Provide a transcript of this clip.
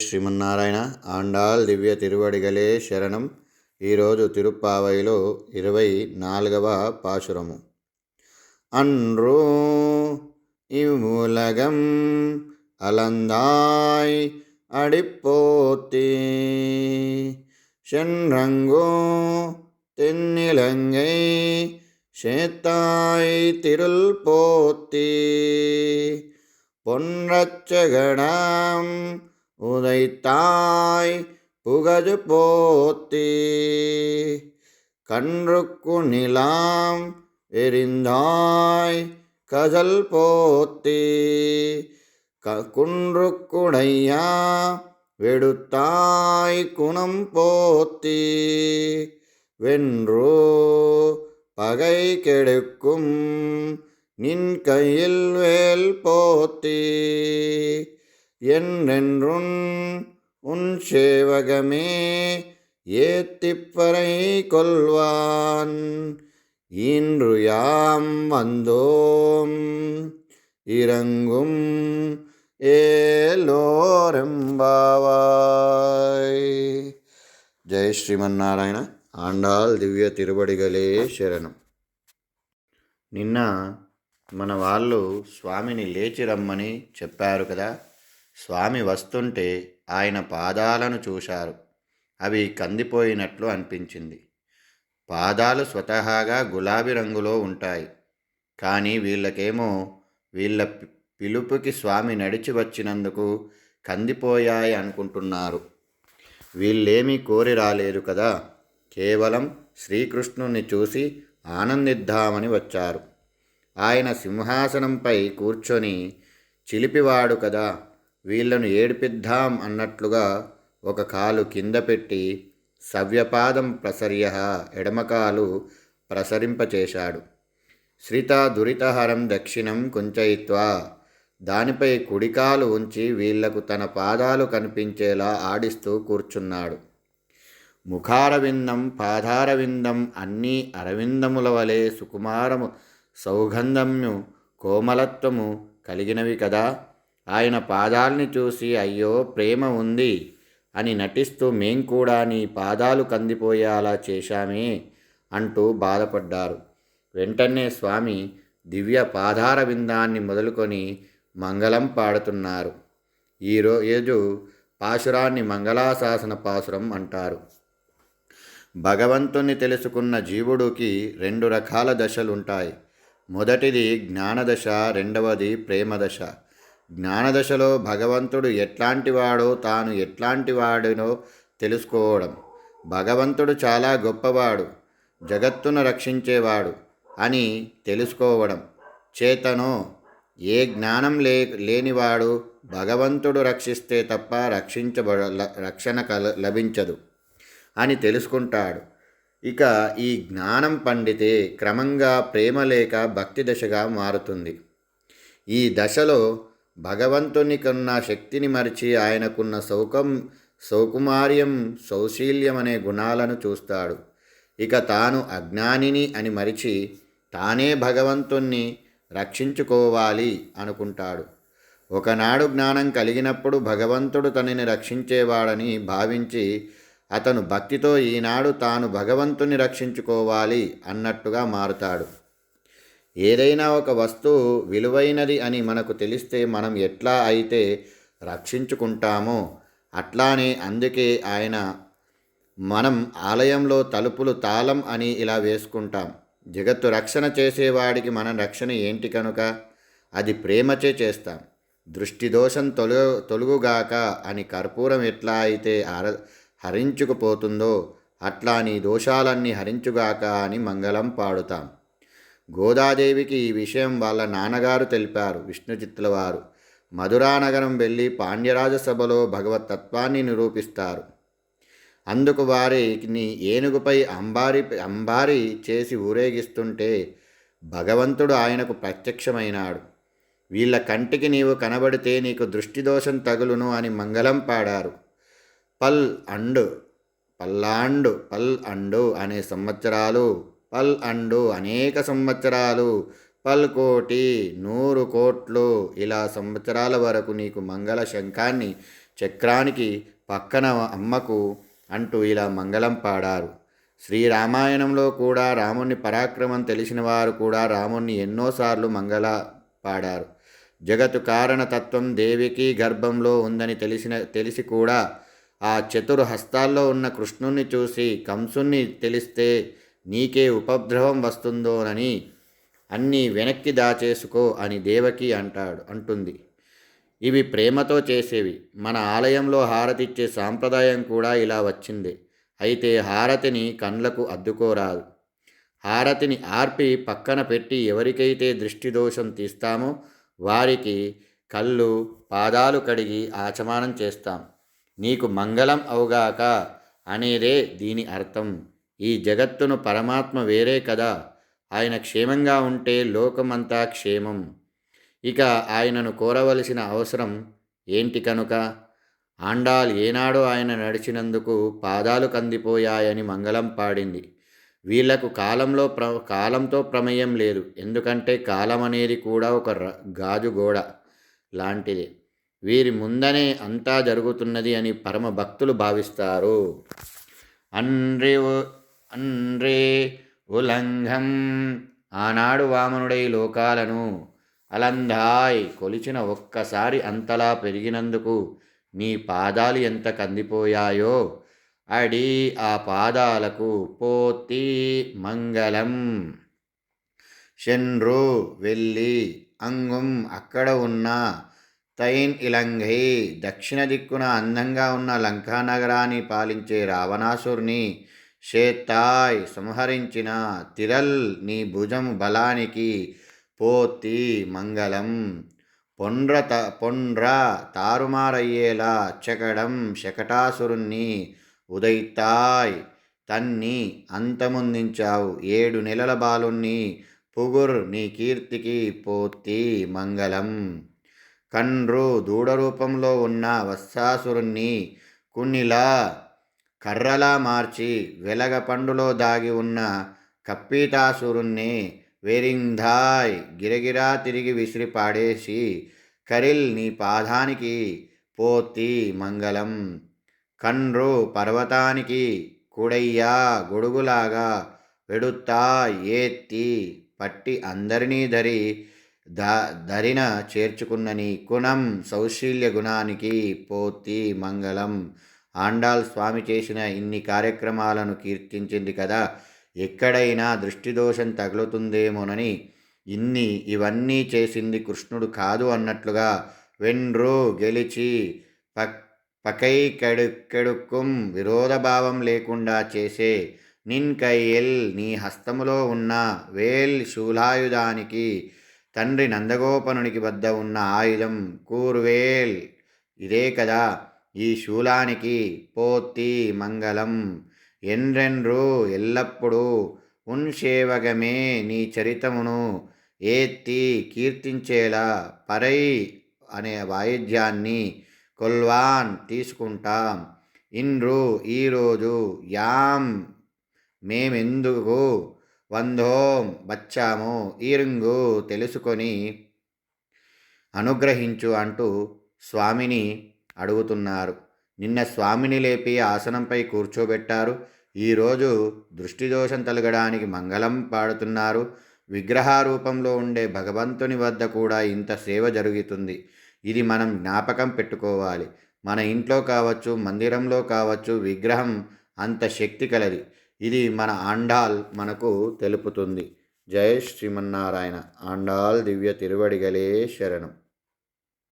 శ్రీమన్నారాయణ ఆండాల్ దివ్య తిరువడిగలే శరణం ఈరోజు తిరుప్పావైలో ఇరవై నాలుగవ పాశురము అన్రూ ఇవులగం అలందాయ్ అడిపోతి சென்றங்கோ தென்னிலங்கை சேத்தாய் திருள் போத்தி பொன்றச்சகடாம் உதைத்தாய் புகழ் போத்தி. கன்றுக்கு நிலாம் எரிந்தாய் கஜல் போத்தி. க குன்றுக்குடையா வெடுத்தாய் குணம் போத்தி. வென்றோ பகை கெடுக்கும் நின் கையில் வேல் போத்தி. என்றென்றுன் உன் சேவகமே ஏத்திப்பறை கொள்வான் இன்று யாம் வந்தோம் இறங்கும் ఏలోరెంబావాయ్ జై శ్రీమన్నారాయణ ఆండాల్ దివ్య తిరుబడిగలే శరణం నిన్న మన వాళ్ళు స్వామిని లేచి రమ్మని చెప్పారు కదా స్వామి వస్తుంటే ఆయన పాదాలను చూశారు. అవి కందిపోయినట్లు అనిపించింది. పాదాలు స్వతహాగా గులాబీ రంగులో ఉంటాయి. కానీ వీళ్ళకేమో వీళ్ళ పిలుపుకి స్వామి నడిచి వచ్చినందుకు కందిపోయాయి అనుకుంటున్నారు. వీళ్ళేమీ కోరి రాలేదు కదా. కేవలం శ్రీకృష్ణుని చూసి ఆనందిద్దామని వచ్చారు. ఆయన సింహాసనంపై కూర్చొని చిలిపివాడు కదా. వీళ్ళను ఏడిపిద్దాం అన్నట్లుగా ఒక కాలు కింద పెట్టి సవ్యపాదం ప్రసర్య ఎడమకాలు ప్రసరింపచేశాడు. శ్రిత దురితహరం దక్షిణం కుంచయిత్వా. దానిపై కుడికాలు ఉంచి వీళ్ళకు తన పాదాలు కనిపించేలా ఆడిస్తూ కూర్చున్నాడు. ముఖారవిందం పాదారవిందం అన్నీ అరవిందముల వలె సుకుమారము సౌగంధమ్యు కోమలత్వము కలిగినవి కదా? ఆయన పాదాల్ని చూసి అయ్యో ప్రేమ ఉంది అని నటిస్తూ మేం కూడా నీ పాదాలు కందిపోయేలా చేశామే అంటూ బాధపడ్డారు. వెంటనే స్వామి దివ్య పాదార విందాన్ని మొదలుకొని మంగళం పాడుతున్నారు. ఈ పాశురాన్ని మంగళాశాసన పాశురం అంటారు. భగవంతుని తెలుసుకున్న జీవుడికి రెండు రకాల దశలుంటాయి. మొదటిది జ్ఞానదశ రెండవది ప్రేమదశ. జ్ఞానదశలో భగవంతుడు ఎట్లాంటి వాడో తాను ఎట్లాంటి వాడినో తెలుసుకోవడం. భగవంతుడు చాలా గొప్పవాడు జగత్తును రక్షించేవాడు అని తెలుసుకోవడం. చేతనో ఏ జ్ఞానం లే లేనివాడు భగవంతుడు రక్షిస్తే తప్ప రక్షించబడ రక్షణ కల లభించదు అని తెలుసుకుంటాడు. ఇక ఈ జ్ఞానం పండితే క్రమంగా ప్రేమ లేక భక్తి దశగా మారుతుంది. ఈ దశలో భగవంతునికున్న శక్తిని మరిచి ఆయనకున్న సౌకం సౌకుమార్యం సౌశీల్యం అనే గుణాలను చూస్తాడు. ఇక తాను అజ్ఞానిని అని మరిచి తానే భగవంతుణ్ణి రక్షించుకోవాలి అనుకుంటాడు. ఒకనాడు జ్ఞానం కలిగినప్పుడు భగవంతుడు తనని రక్షించేవాడని భావించి అతను భక్తితో ఈనాడు తాను భగవంతుని రక్షించుకోవాలి అన్నట్టుగా మారుతాడు. ఏదైనా ఒక వస్తువు విలువైనది అని మనకు తెలిస్తే మనం ఎట్లా అయితే రక్షించుకుంటామో అట్లానే అందుకే ఆయన మనం ఆలయంలో తలుపులు తాళం అని ఇలా వేసుకుంటాం. జగత్తు రక్షణ చేసేవాడికి మన రక్షణ ఏంటి కనుక? అది ప్రేమచే చేస్తాం. దృష్టి దోషం తొలగు తొలుగుగాక అని కర్పూరం ఎట్లా అయితే హర హరించుకుపోతుందో అట్లా నీ దోషాలన్నీ హరించుగాక అని మంగళం పాడుతాం. గోదాదేవికి ఈ విషయం వాళ్ళ నాన్నగారు తెలిపారు విష్ణుచిత్తుల వారు మధురానగరం వెళ్ళి పాండ్యరాజ సభలో భగవతత్వాన్ని నిరూపిస్తారు. అందుకు వారిని ఏనుగుపై అంబారి అంబారి చేసి ఊరేగిస్తుంటే భగవంతుడు ఆయనకు ప్రత్యక్షమైనాడు. వీళ్ళ కంటికి నీవు కనబడితే నీకు దృష్టిదోషం తగులును అని మంగళం పాడారు. పల్ అండు పల్లాండు పల్ అండు అనే సంవత్సరాలు పల్ అండు అనేక సంవత్సరాలు. పల్ కోటి నూరు కోట్లు ఇలా సంవత్సరాల వరకు నీకు మంగళ శంఖాన్ని చక్రానికి పక్కన అమ్మకు అంటూ ఇలా మంగళం పాడారు. శ్రీరామాయణంలో కూడా రాముని పరాక్రమం తెలిసిన వారు కూడా రాముణ్ణి ఎన్నోసార్లు మంగళ పాడారు. జగత్తు కారణతత్వం దేవికి గర్భంలో ఉందని తెలిసిన తెలిసి కూడా ఆ చతురు హస్తాల్లో ఉన్న కృష్ణుణ్ణి చూసి కంసుణ్ణి తెలిస్తే నీకే ఉపద్రవం వస్తుందోనని అన్నీ వెనక్కి దాచేసుకో అని దేవకి అంటాడు అంటుంది. ఇవి ప్రేమతో చేసేవి. మన ఆలయంలో హారతిచ్చే సాంప్రదాయం కూడా ఇలా వచ్చింది. అయితే హారతిని కండ్లకు అద్దుకోరాదు. హారతిని ఆర్పి పక్కన పెట్టి ఎవరికైతే దృష్టి దోషం తీస్తామో వారికి కళ్ళు పాదాలు కడిగి ఆచమానం చేస్తాం. నీకు మంగళం అవుగాక అనేదే దీని అర్థం. ఈ జగత్తును పరమాత్మ వేరే కదా. ఆయన క్షేమంగా ఉంటే లోకమంతా క్షేమం. ఇక ఆయనను కోరవలసిన అవసరం ఏంటి కనుక? ఆండాల్ ఏనాడో ఆయన నడిచినందుకు పాదాలు కందిపోయాయని మంగళం పాడింది. వీళ్ళకు కాలంలో ప్ర కాలంతో ప్రమేయం లేదు. ఎందుకంటే కాలం అనేది కూడా ఒక గాజు గోడ లాంటిది. వీరి ముందనే అంతా జరుగుతున్నది అని పరమ భక్తులు భావిస్తారు. అన్రే అన్రే ఉలంఘం. ఆనాడు వామనుడై లోకాలను అలంధాయ్ కొలిచిన ఒక్కసారి అంతలా పెరిగినందుకు నీ పాదాలు ఎంత కందిపోయాయో. అడి ఆ పాదాలకు పోతి మంగళం. షెన్రు వెళ్ళి అంగుం అక్కడ ఉన్న తైన్ ఇలంఘై దక్షిణ దిక్కున అందంగా ఉన్న లంకానగరాన్ని పాలించే రావణాసుర్ని షేత్తాయ్ సంహరించిన తిరల్ నీ భుజం బలానికి పోతి మంగళం. పొండ్ర త పొండ్ర తారుమారయ్యేలా చెకడం శకటాసురుణ్ణి ఉదయితాయ్ తన్ని అంతమొందించావు ఏడు నెలల బాలుణ్ణి పుగుర్ నీ కీర్తికి పోతి మంగళం. కండ్రు దూడ రూపంలో ఉన్న వత్సాసురుణ్ణి కున్నిలా కర్రలా మార్చి వెలగ పండులో దాగి ఉన్న కప్పీతాసురుణ్ణి వేరింధాయ్ గిరగిరా తిరిగి విసిరి పాడేసి కరిల్ నీ పాదానికి పోతి మంగళం. కండ్రు పర్వతానికి కుడయ్యా గొడుగులాగా వెడుతా ఏత్తి పట్టి అందరినీ ధరి ద ధరిన చేర్చుకున్న నీ కుణం సౌశీల్య గుణానికి పోతి మంగళం. ఆండాల్ స్వామి చేసిన ఇన్ని కార్యక్రమాలను కీర్తించింది కదా. ఎక్కడైనా దృష్టిదోషం తగులుతుందేమోనని ఇన్ని ఇవన్నీ చేసింది కృష్ణుడు కాదు అన్నట్లుగా వెన్రో గెలిచి పక్ పకై కడుక్కెడుక్కుం విరోధభావం లేకుండా చేసే నిన్ కైయల్ నీ హస్తములో ఉన్న వేల్ శూలాయుధానికి తండ్రి నందగోపనునికి వద్ద ఉన్న ఆయుధం కూర్వేల్. ఇదే కదా. ఈ శూలానికి పోతి మంగళం. ఎండ్రెండ్రు ఎల్లప్పుడూ ఉన్షేవగమే నీ చరితమును ఏత్తి కీర్తించేలా పరై అనే వాయిద్యాన్ని కొల్వాన్ తీసుకుంటాం. ఇండ్రు ఈరోజు యాం మేమెందుకు వందోం వచ్చాము ఈరింగు తెలుసుకొని అనుగ్రహించు అంటూ స్వామిని అడుగుతున్నారు. నిన్న స్వామిని లేపి ఆసనంపై కూర్చోబెట్టారు. ఈరోజు దృష్టిదోషం తలగడానికి మంగళం పాడుతున్నారు. విగ్రహారూపంలో ఉండే భగవంతుని వద్ద కూడా ఇంత సేవ జరుగుతుంది. ఇది మనం జ్ఞాపకం పెట్టుకోవాలి. మన ఇంట్లో కావచ్చు మందిరంలో కావచ్చు విగ్రహం అంత శక్తి కలది. ఇది మన ఆండాల్ మనకు తెలుపుతుంది. జయ శ్రీమన్నారాయణ. ఆండాల్ దివ్య తిరువడిగలే శరణం.